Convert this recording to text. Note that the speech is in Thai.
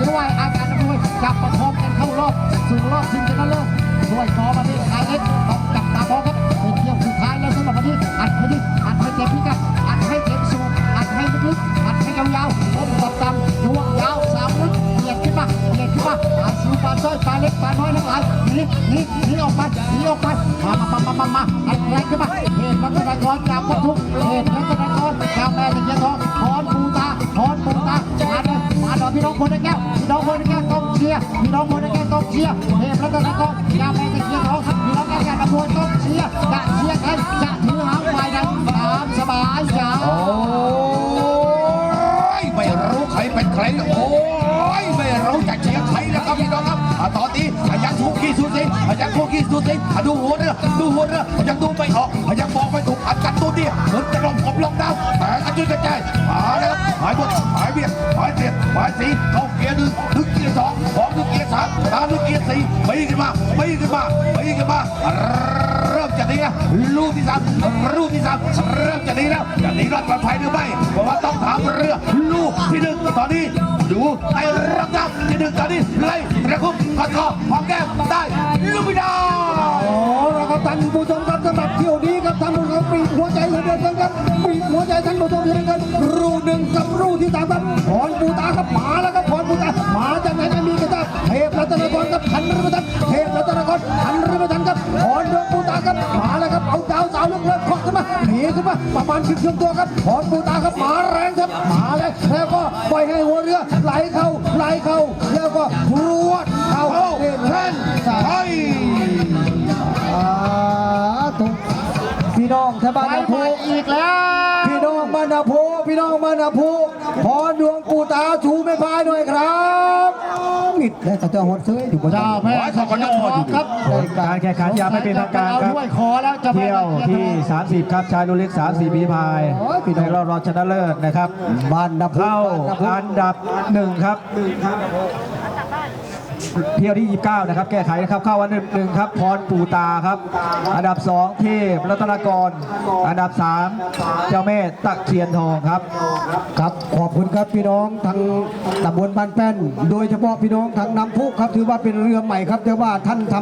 หรือว่าอาการนักมวยจับประคองกันเข้ารอบสู่รอบชิงชนะเลิศด้วยกอมาที่ไทยเล็กต้องจับตามองครับเป็นเที่ยวสุดท้ายแล้วสำหรับวันนี้อัดให้ดิอัดให้เต็มพิกัดอัดให้เต็มสูงอัดให้ลึกๆอัดให้ยาวๆต้นตับต่ำยวงยาวสามลึกเบียดขึ้นมาเบียดขึ้นมาปลาสูปลาสร้อยปลาเล็กปลาน้อยทั้งหลายหนีหนีหนีออกไปหนีออกไปมามามามามาอัดแรงขึ้นมาเหตุรัตนกรจากวัตถุเหตุรัตนกรเจ้าแม่ตะเคียนทองพรปู องคนแก้วพี่น้องคนแก้วต้องเชียร์พี่น้องคนแก้วต้องเชียร์เหตุรัตนกรเจ้าแม่ตะเคียนทองพี่น้องแก้วกระบวนต้องเชียร์จะเชียร์ใครจะถือหางฝ่ายนั้นตามสบายจ้าโอ้ยไม่รู้ใครเป็นใครโอ้ยไม่รู้จะเชียร์ใครนะครับพี่น้องครับอะตอนนี้อะยังทุกขี้สุดสิอะยังทุกขี้สุดสิดูหัวเรือดูหัวเรืออะยังดูไม่ออกอะยังบอกไม่ถูกอัดกันตัวเดียวเหมือนจะลงผมลงดาวแต่กระจุยกระจายมาแล้ว สีเข้าเกียร์หนึ่งถึงเกียร์สองสองถึงเกียร์สามตามถึงเกียร์สี่ไปขึ้นมาไปขึ้นมาไปขึ้นมาเริ่มจะดีแล้ลูกที่สามลูกที่สามเริ่มจะดีแล้วจะดีรอดปลอดภัยหรือไม่เพราะว่าต้องถามเรือลูกที่หนึ่งตอนนี้ดูไอ้รับน้ำที่หนึ่งตอนนี้ไล่ระคุบกอดคอหอมแก้มได้ลูกไม่ได้โอ้เราก็ท่านผู้ชมครับสำหรับเที่ยวนี้ครับท่านผู้ชมปีบหัวใจเหลือเกินครับปีบหัวใจท่านผู้ชมเหลือเกิน หนึ่งกับรูที่สามครับพรปูตาครับมาแล้วครับพรปูตามาจากไหนไม่มีกันครับเทพรัตนกรครับพันรืมทันเทพรัตนกรพันรืมทันครับพรดวงปูตาครับมาแล้วครับเอาดาวสาวเลือกเลือกเคาะขึ้นมาหนีขึ้นมาประมาณสิบช่วงตัวครับพรปูตาครับมาแรงครับมาเลยแล้วก็ปล่อยให้หัวเรือไหลเข้าไหลเข้าแล้วก็พรวดเข้าเข้าเล่นแท่นสาไทยอ่าถูกพี่น้องชาวบ้านไปนาใหภูม่อีกแล้วพี่น้องบ้านนาภูพี่ น้องบ้านนาภูพอดวงปู่ตาชูไม่พายหน่อยครับมิดและเจ้าหดซื้อถูกไหมเจ้าแม่ตะเคียนทองครับการแข่งขันยังไม่เป็นทางการเอาครับด้วยคอแล้วเจ้าแม่เที่ยวตะเคียนทที่อง30 ครับชายรุ่นเล็ก 34ปีพายในรอบรองชนะเลิศนะครับบ้านนาภูเข้าบ้านนาภูอันดับหนึ่งครับ เที่ยวที่ 29 นะครับ แก้ไขนะครับ เข้าอันดับหนึ่งครับพรปูตาครับ อันดับ 2 เทพรัตนกร อันดับ 3 เจ้าแม่ตะเคียนทองครับ ครับขอบคุณครับพี่น้องทางตำบลบ้านแป้น โดยเฉพาะพี่น้องทางน้ำพุครับถือว่าเป็นเรือใหม่ครับแต่ว่าท่านทำ